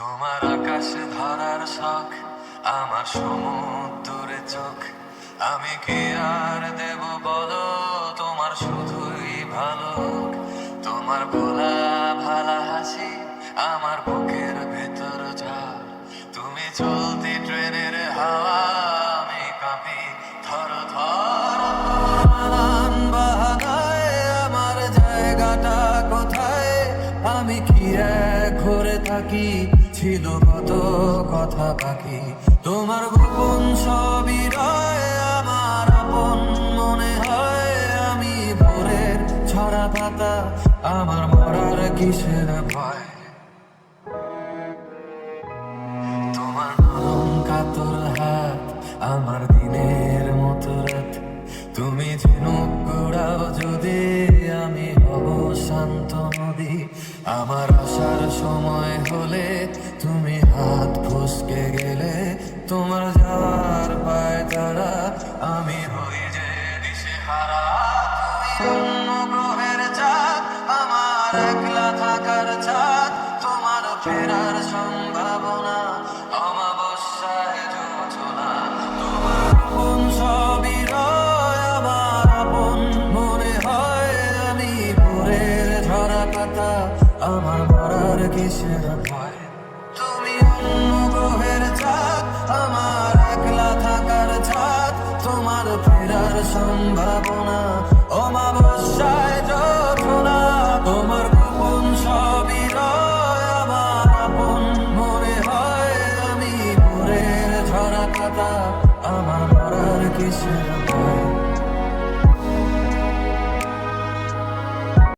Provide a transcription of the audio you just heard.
তোমার আকাশে ধরার শখ, আমার সমুদ্রে চোখ। আমি কি আর দেব বলো? তোমার শুধুই ভালো তোমার ভোলা ভালা হাসি আমার বুকের ভেতর ঝড় তুমি চলতি ট্রেনের হাওয়া, আমি আমার জায়গাটা কোথায়? আমি ঘরে থাকি, ছিল কত কথা বাকি। তোমার গোপন সবই রয় আমার আপন মনে হয়। আমি ভোরের ছড়া পাতা, আমার মরার কিসের ভয়? আমার দিনের আমার আসার সময় হলে তুমি হাত ফসকে গেলে তোমার যাওয়ার পায় তারা আমি হই যে দিশে হারা অন্য গ্রহের চাঁদ, আমার একলা থাকার চাঁদ, তোমার ফেরার সম্ভাবনা, অমাবস্যায় যোজনা। তোমার আপন মনে হয় আমি ভোরের ঝরা আমার বড়ার কিসের ভয়? তুমি অন্য গ্রহের চাঁদ আমার একলা থাকার ছাদ, তোমার ফেরার সম্ভাবনা অমাবস্যায় যথনা তোমার গোপন সবই আমার আপন মনে হয় আমি ভোরের ঝরা কাটা আমার মরার কিসের ভয়?